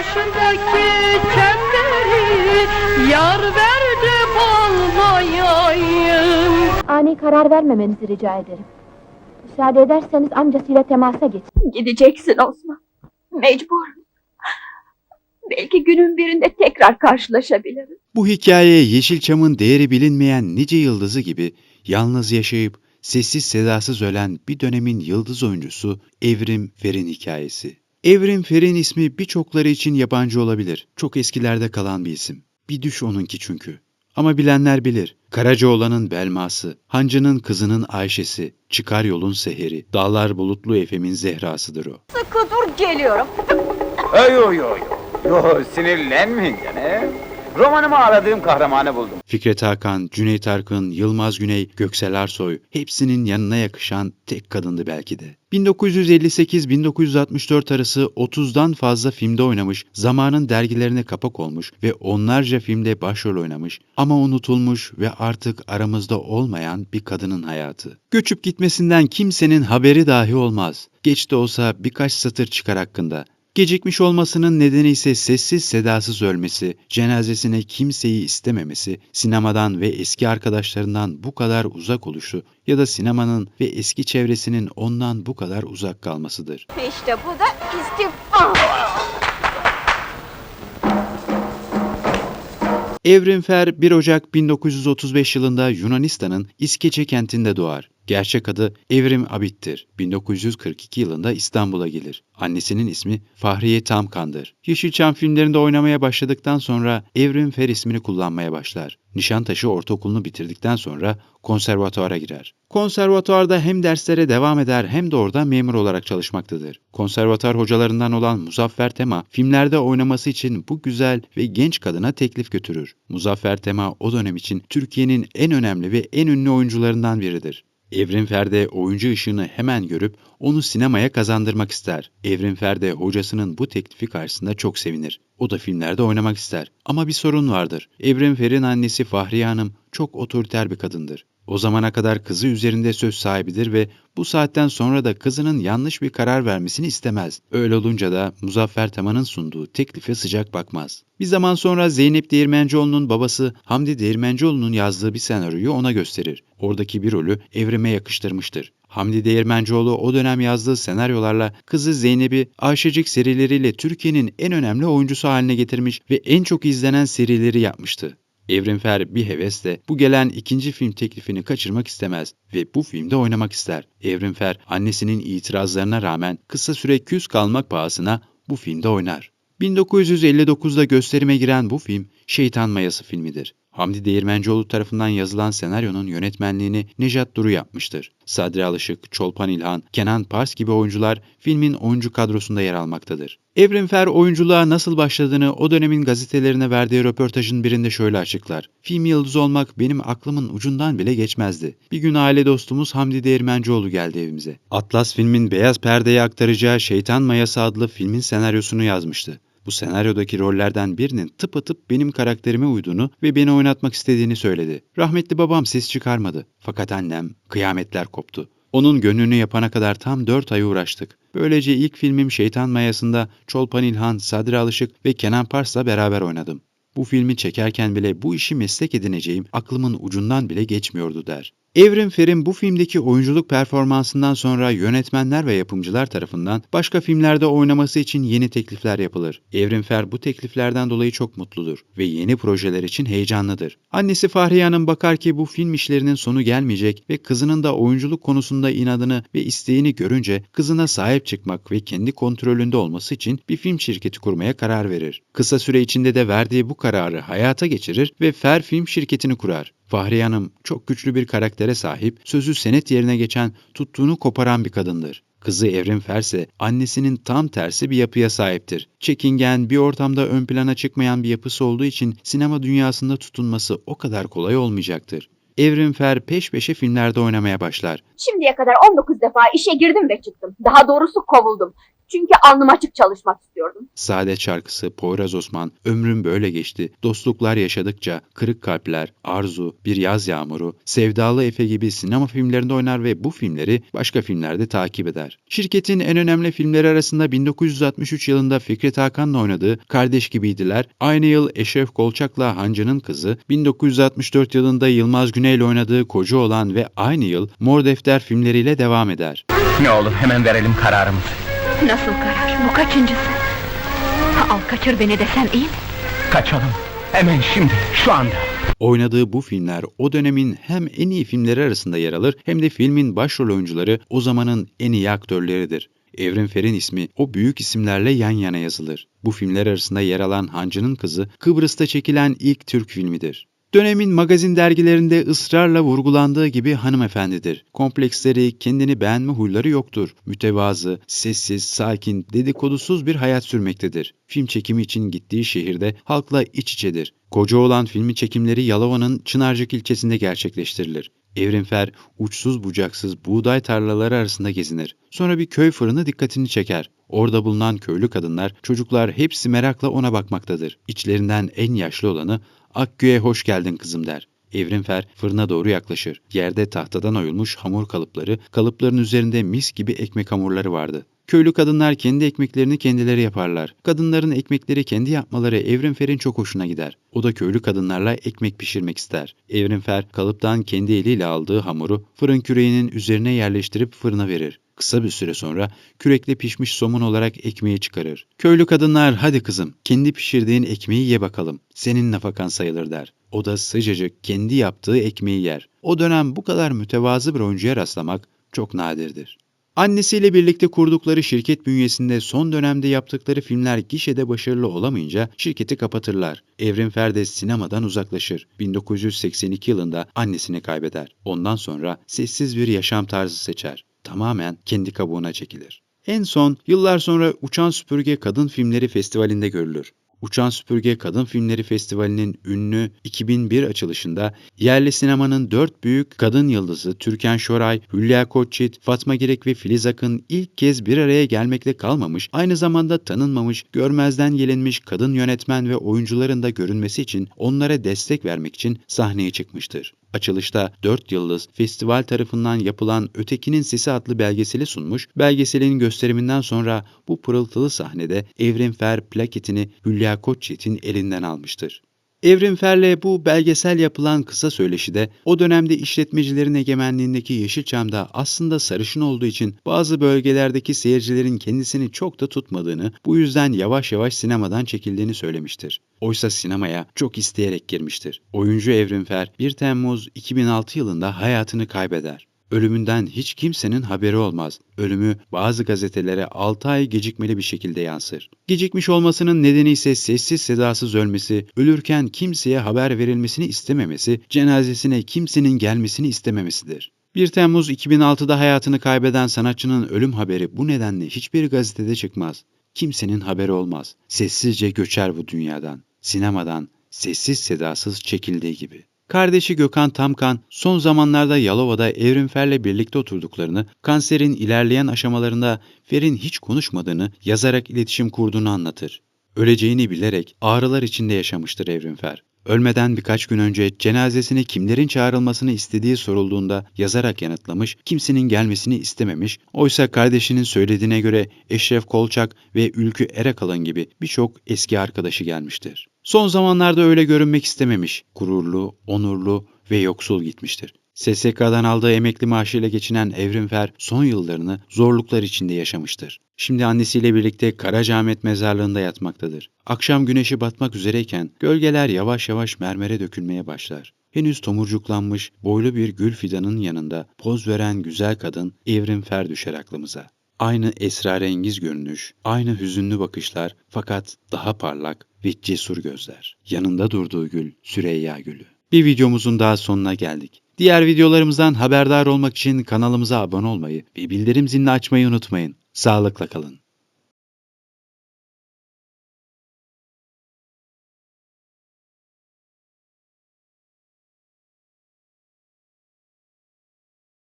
başındaki çemberi Yar verdi balmayayım Ani karar vermemenizi rica ederim. Müsaade ederseniz amcasıyla temasa geçin. Gideceksin Osman. Mecbur. Belki günün birinde tekrar karşılaşabiliriz. Bu hikaye Yeşilçam'ın değeri bilinmeyen nice yıldızı gibi yalnız yaşayıp sessiz sedasız ölen bir dönemin yıldız oyuncusu Evrim Fer'in hikayesi. Evrim Fer'in ismi birçokları için yabancı olabilir. Çok eskilerde kalan bir isim. Bir düş onunki çünkü. Ama bilenler bilir. Karacaoğlan'ın Belması, Hancı'nın kızının Ayşe'si, Çıkar yolun seheri, Dağlar bulutlu Efem'in Zehra'sıdır o. Sıkı dur geliyorum. Yo yo yo yo. Yo sinirlenmeyin gene. Romanımı aradığım kahramanı buldum. Fikret Hakan, Cüneyt Arkın, Yılmaz Güney, Göksel Arsoy hepsinin yanına yakışan tek kadındı belki de. 1958-1964 arası 30'dan fazla filmde oynamış, zamanın dergilerine kapak olmuş ve onlarca filmde başrol oynamış ama unutulmuş ve artık aramızda olmayan bir kadının hayatı. Göçüp gitmesinden kimsenin haberi dahi olmaz. Geç de olsa birkaç satır çıkar hakkında. Gecikmiş olmasının nedeni ise sessiz sedasız ölmesi, cenazesine kimseyi istememesi, sinemadan ve eski arkadaşlarından bu kadar uzak oluşu ya da sinemanın ve eski çevresinin ondan bu kadar uzak kalmasıdır. İşte bu da istifa. Evrim Fer 1 Ocak 1935 yılında Yunanistan'ın İskeçe kentinde doğar. Gerçek adı Evrim Abit'tir. 1942 yılında İstanbul'a gelir. Annesinin ismi Fahriye Tamkan'dır. Yeşilçam filmlerinde oynamaya başladıktan sonra Evrim Fer ismini kullanmaya başlar. Nişantaşı Ortaokulu'nu bitirdikten sonra konservatuara girer. Konservatuarda hem derslere devam eder hem de orada memur olarak çalışmaktadır. Konservatuar hocalarından olan Muzaffer Tema filmlerde oynaması için bu güzel ve genç kadına teklif götürür. Muzaffer Tema o dönem için Türkiye'nin en önemli ve en ünlü oyuncularından biridir. Evrim Ferde oyuncu ışığını hemen görüp onu sinemaya kazandırmak ister. Evrim Ferde hocasının bu teklifi karşısında çok sevinir. O da filmlerde oynamak ister. Ama bir sorun vardır. Evrim Fer'in annesi Fahriye Hanım çok otoriter bir kadındır. O zamana kadar kızı üzerinde söz sahibidir ve bu saatten sonra da kızının yanlış bir karar vermesini istemez. Öyle olunca da Muzaffer Taman'ın sunduğu teklife sıcak bakmaz. Bir zaman sonra Zeynep Değirmencioğlu'nun babası Hamdi Değirmencioğlu'nun yazdığı bir senaryoyu ona gösterir. Oradaki bir rolü evrime yakıştırmıştır. Hamdi Değirmencioğlu o dönem yazdığı senaryolarla kızı Zeynep'i Ayşecik serileriyle Türkiye'nin en önemli oyuncusu haline getirmiş ve en çok izlenen serileri yapmıştı. Evrimfer bir hevesle bu gelen ikinci film teklifini kaçırmak istemez ve bu filmde oynamak ister. Evrimfer annesinin itirazlarına rağmen kısa süre küs kalmak pahasına bu filmde oynar. 1959'da gösterime giren bu film Şeytan Mayası filmidir. Hamdi Değirmencioğlu tarafından yazılan senaryonun yönetmenliğini Nejat Duru yapmıştır. Sadri Alışık, Çolpan İlhan, Kenan Pars gibi oyuncular filmin oyuncu kadrosunda yer almaktadır. Evrim Fer oyunculuğa nasıl başladığını o dönemin gazetelerine verdiği röportajın birinde şöyle açıklar. Film yıldızı olmak benim aklımın ucundan bile geçmezdi. Bir gün aile dostumuz Hamdi Değirmencioğlu geldi evimize. Atlas filmin beyaz perdeye aktaracağı Şeytan Mayası adlı filmin senaryosunu yazmıştı. Bu senaryodaki rollerden birinin tıpatıp benim karakterime uyduğunu ve beni oynatmak istediğini söyledi. Rahmetli babam ses çıkarmadı. Fakat annem kıyametler koptu. Onun gönlünü yapana kadar tam 4 ay uğraştık. Böylece ilk filmim Şeytan Mayası'nda Çolpan İlhan, Sadri Alışık ve Kenan Pars'la beraber oynadım. Bu filmi çekerken bile bu işi meslek edineceğim aklımın ucundan bile geçmiyordu der. Evrim Fer'in bu filmdeki oyunculuk performansından sonra yönetmenler ve yapımcılar tarafından başka filmlerde oynaması için yeni teklifler yapılır. Evrim Fer bu tekliflerden dolayı çok mutludur ve yeni projeler için heyecanlıdır. Annesi Fahriye Hanım bakar ki bu film işlerinin sonu gelmeyecek ve kızının da oyunculuk konusunda inadını ve isteğini görünce kızına sahip çıkmak ve kendi kontrolünde olması için bir film şirketi kurmaya karar verir. Kısa süre içinde de verdiği bu kararı hayata geçirir ve Fer Film şirketini kurar. Fahriye Hanım çok güçlü bir karaktere sahip, sözü senet yerine geçen, tuttuğunu koparan bir kadındır. Kızı Evrim Ferse annesinin tam tersi bir yapıya sahiptir. Çekingen, bir ortamda ön plana çıkmayan bir yapısı olduğu için sinema dünyasında tutunması o kadar kolay olmayacaktır. Evrim Fer peş peşe filmlerde oynamaya başlar. Şimdiye kadar 19 defa işe girdim ve çıktım. Daha doğrusu kovuldum. Çünkü alnım açık çalışmak istiyordum. Saadet şarkısı, Poyraz Osman, Ömrüm Böyle Geçti, Dostluklar Yaşadıkça, Kırık Kalpler, Arzu, Bir Yaz Yağmuru, Sevdalı Efe gibi sinema filmlerinde oynar ve bu filmleri başka filmlerde takip eder. Şirketin en önemli filmleri arasında 1963 yılında Fikret Hakan'la oynadığı Kardeş Gibiydiler, aynı yıl Eşref Kolçak'la Hancı'nın Kızı, 1964 yılında Yılmaz Güney'le oynadığı Koca olan ve aynı yıl Mor Defter filmleriyle devam eder. Ne olur hemen verelim kararımızı. Nasıl karar? Bu kaçıncısı? Al kaçır beni desem iyi mi? Kaçalım. Hemen şimdi, şu anda. Oynadığı bu filmler o dönemin hem en iyi filmleri arasında yer alır hem de filmin başrol oyuncuları o zamanın en iyi aktörleridir. Evrim Fer'in ismi o büyük isimlerle yan yana yazılır. Bu filmler arasında yer alan Hancı'nın Kızı Kıbrıs'ta çekilen ilk Türk filmidir. Dönemin magazin dergilerinde ısrarla vurgulandığı gibi hanımefendidir. Kompleksleri, kendini beğenme huyları yoktur. Mütevazı, sessiz, sakin, dedikodusuz bir hayat sürmektedir. Film çekimi için gittiği şehirde halkla iç içedir. Koca olan filmi çekimleri Yalova'nın Çınarcık ilçesinde gerçekleştirilir. Evrimfer uçsuz bucaksız buğday tarlaları arasında gezinir. Sonra bir köy fırını dikkatini çeker. Orada bulunan köylü kadınlar, çocuklar hepsi merakla ona bakmaktadır. İçlerinden en yaşlı olanı Akgü'ye hoş geldin kızım der. Evrimfer fırına doğru yaklaşır. Yerde tahtadan oyulmuş hamur kalıpları, kalıpların üzerinde mis gibi ekmek hamurları vardı. Köylü kadınlar kendi ekmeklerini kendileri yaparlar. Kadınların ekmekleri kendi yapmaları Evrimfer'in çok hoşuna gider. O da köylü kadınlarla ekmek pişirmek ister. Evrimfer kalıptan kendi eliyle aldığı hamuru fırın küreğinin üzerine yerleştirip fırına verir. Kısa bir süre sonra kürekle pişmiş somun olarak ekmeği çıkarır. Köylü kadınlar hadi kızım kendi pişirdiğin ekmeği ye bakalım. Senin nafakan sayılır der. O da sıcacık kendi yaptığı ekmeği yer. O dönem bu kadar mütevazı bir oyuncuya rastlamak çok nadirdir. Annesiyle birlikte kurdukları şirket bünyesinde son dönemde yaptıkları filmler gişede başarılı olamayınca şirketi kapatırlar. Evrim Fer sinemadan uzaklaşır. 1982 yılında annesini kaybeder. Ondan sonra sessiz bir yaşam tarzı seçer. Tamamen kendi kabuğuna çekilir. En son yıllar sonra Uçan Süpürge Kadın Filmleri Festivali'nde görülür. Uçan Süpürge Kadın Filmleri Festivali'nin ünlü 2001 açılışında yerli sinemanın dört büyük kadın yıldızı Türkan Şoray, Hülya Koçyiğit, Fatma Girek ve Filiz Akın ilk kez bir araya gelmekle kalmamış, aynı zamanda tanınmamış, görmezden gelinmiş kadın yönetmen ve oyuncuların da görünmesi için onlara destek vermek için sahneye çıkmıştır. Açılışta 4 Yıldız festival tarafından yapılan Ötekinin Sesi adlı belgeseli sunmuş. Belgeselin gösteriminden sonra bu pırıltılı sahnede Evrim Fer plaketini Hülya Koçyiğit'in elinden almıştır. Evrim Fer'le bu belgesel yapılan kısa söyleşide o dönemde işletmecilerin egemenliğindeki Yeşilçam'da aslında sarışın olduğu için bazı bölgelerdeki seyircilerin kendisini çok da tutmadığını, bu yüzden yavaş yavaş sinemadan çekildiğini söylemiştir. Oysa sinemaya çok isteyerek girmiştir. Oyuncu Evrim Fer 1 Temmuz 2006 yılında hayatını kaybeder. Ölümünden hiç kimsenin haberi olmaz. Ölümü bazı gazetelere 6 ay gecikmeli bir şekilde yansır. Gecikmiş olmasının nedeni ise sessiz sedasız ölmesi, ölürken kimseye haber verilmesini istememesi, cenazesine kimsenin gelmesini istememesidir. 1 Temmuz 2006'da hayatını kaybeden sanatçının ölüm haberi bu nedenle hiçbir gazetede çıkmaz. Kimsenin haberi olmaz. Sessizce göçer bu dünyadan. Sinemadan sessiz sedasız çekildiği gibi. Kardeşi Gökhan Tamkan son zamanlarda Yalova'da Evrim Fer'le birlikte oturduklarını, kanserin ilerleyen aşamalarında Fer'in hiç konuşmadığını, yazarak iletişim kurduğunu anlatır. Öleceğini bilerek ağrılar içinde yaşamıştır Evrim Fer. Ölmeden birkaç gün önce cenazesine kimlerin çağrılmasını istediği sorulduğunda yazarak yanıtlamış, kimsenin gelmesini istememiş, oysa kardeşinin söylediğine göre Eşref Kolçak ve Ülkü Erakalın gibi birçok eski arkadaşı gelmiştir. Son zamanlarda öyle görünmek istememiş, gururlu, onurlu ve yoksul gitmiştir. SSK'dan aldığı emekli maaşıyla geçinen Evrim Fer son yıllarını zorluklar içinde yaşamıştır. Şimdi annesiyle birlikte Karacaahmet mezarlığında yatmaktadır. Akşam güneşi batmak üzereyken gölgeler yavaş yavaş mermere dökülmeye başlar. Henüz tomurcuklanmış boylu bir gül fidanın yanında poz veren güzel kadın Evrim Fer düşer aklımıza. Aynı esrarengiz görünüş, aynı hüzünlü bakışlar fakat daha parlak ve cesur gözler. Yanında durduğu gül Süreyya Gülü. Bir videomuzun daha sonuna geldik. Diğer videolarımızdan haberdar olmak için kanalımıza abone olmayı ve bildirim zilini açmayı unutmayın. Sağlıkla kalın.